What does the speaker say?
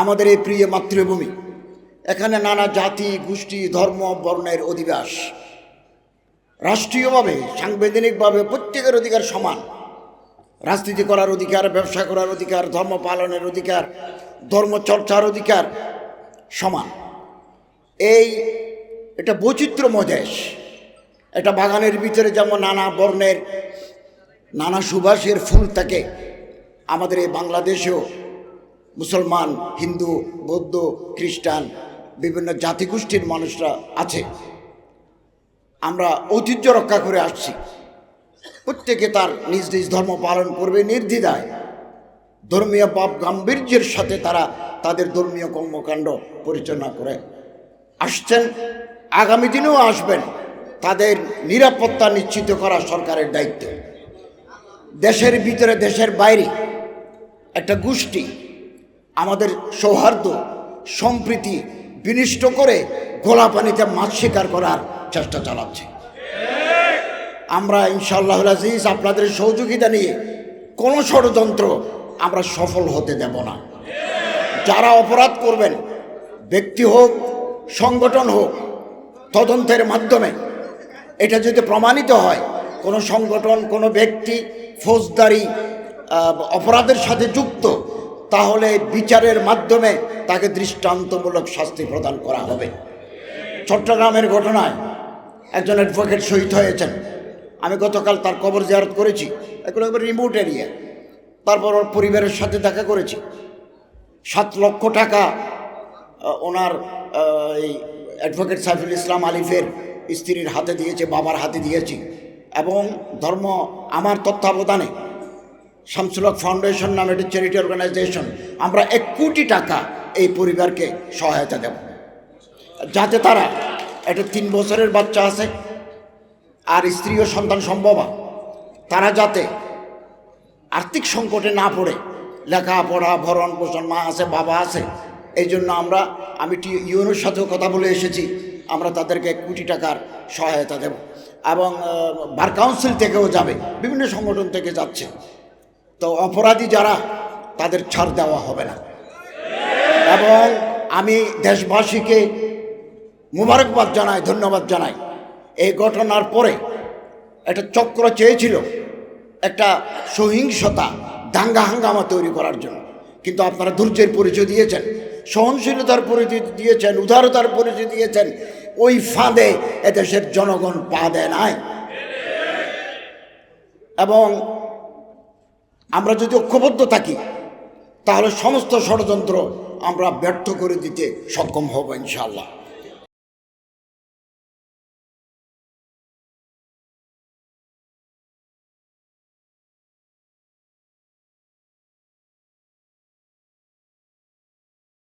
আমাদের এই প্রিয় মাতৃভূমি, এখানে নানা জাতি, গোষ্ঠী, ধর্ম, বর্ণের অধিবাস। রাষ্ট্রীয়ভাবে, সাংবিধানিকভাবে প্রত্যেকের অধিকার সমান। রাজনীতি করার অধিকার, ব্যবসা করার অধিকার, ধর্ম পালনের অধিকার, ধর্ম চর্চার অধিকার সমান। এই এটা বৈচিত্র্যময় দেশ। এটা বাগানের ভিতরে যেমন নানা বর্ণের, নানা সুবাসের ফুল থাকে, আমাদের এই বাংলাদেশেও মুসলমান, হিন্দু, বৌদ্ধ, খ্রিস্টান, বিভিন্ন জাতিগোষ্ঠীর মানুষরা আছে। আমরা ঐতিহ্য রক্ষা করে আসছি। প্রত্যেকে তার নিজ নিজ ধর্ম পালন করবে নির্দ্বিধায়। ধর্মীয় পাপ গাম্ভীর্যের সাথে তারা তাদের ধর্মীয় কর্মকাণ্ড পরিচালনা করে আসছেন। আগামী দিনেও আসবেন। তাদের নিরাপত্তা নিশ্চিত করা সরকারের দায়িত্ব। দেশের ভিতরে দেশের বাইরে একটা গোষ্ঠী আমাদের সৌহার্দ্য, সম্প্রীতি বিনিষ্ট করে গোলা পানিতে মাছ শিকার করার চেষ্টা চালাচ্ছে। আমরা ইনশাল্লাহ আজিজ আপনাদের সহযোগিতা নিয়ে কোনো ষড়যন্ত্র আমরা সফল হতে দেব না। যারা অপরাধ করবেন, ব্যক্তি হোক, সংগঠন হোক, তদন্তের মাধ্যমে এটা যদি প্রমাণিত হয়, কোনো সংগঠন, কোনো ব্যক্তি, ফৌজদারি অপরাধের সাথে যুক্ত তাহলে বিচারের মাধ্যমে তাকে দৃষ্টান্তমূলক শাস্তি প্রদান করা হবে। চট্টগ্রামের ঘটনায় একজন অ্যাডভোকেট শহীদ হয়েছেন। আমি গতকাল তার কবর জিয়ারত করেছি। এগুলো একবার রিমোট এরিয়া তারপর ওর পরিবারের সাথে দেখা করেছি। সাত লক্ষ টাকা ওনার এই অ্যাডভোকেট সাইফুল ইসলাম আলিফের স্ত্রীর হাতে দিয়েছে, বাবার হাতে দিয়েছি। এবং ধর্ম আমার তত্ত্বাবধানে শামসুলক ফাউন্ডেশন নামে একটি চ্যারিটি অর্গানাইজেশন আমরা এক কোটি টাকা এই পরিবারকে সহায়তা দেব যাতে তারা একটা তিন বছরের বাচ্চা আছে, আর স্ত্রী ও সন্তান সম্ভব। তারা যাতে আর্থিক সংকটে না পড়ে, লেখাপড়া, ভরণ পোষণ, মা আছে, বাবা আছে, এই জন্য আমরা, আমি টি ইউনোর সাথেও কথা বলে এসেছি, আমরা তাদেরকে এক কোটি টাকার সহায়তা দেব এবং বার কাউন্সিল থেকেও যাবে, বিভিন্ন সংগঠন থেকে যাচ্ছে তো অপরাধী যারা, তাদের ছাড় দেওয়া হবে না। এবং আমি দেশবাসীকে মুবারকবাদ জানাই, ধন্যবাদ জানাই। এই ঘটনার পরে একটা চক্র চেয়েছিল একটা সহিংসতা, দাঙ্গা হাঙ্গামা তৈরি করার জন্য। কিন্তু আপনারা ধৈর্যের পরিচয় দিয়েছেন, সহনশীলতার পরিচয় দিয়েছেন, উদারতার পরিচয় দিয়েছেন। ওই ফাঁদে এদেশের জনগণ পা দেয় নাই। এবং আমরা যদি ঐক্যবদ্ধ থাকি তাহলে সমস্ত ষড়যন্ত্র আমরা ব্যর্থ করে দিতে সক্ষম হব ইনশাআল্লাহ।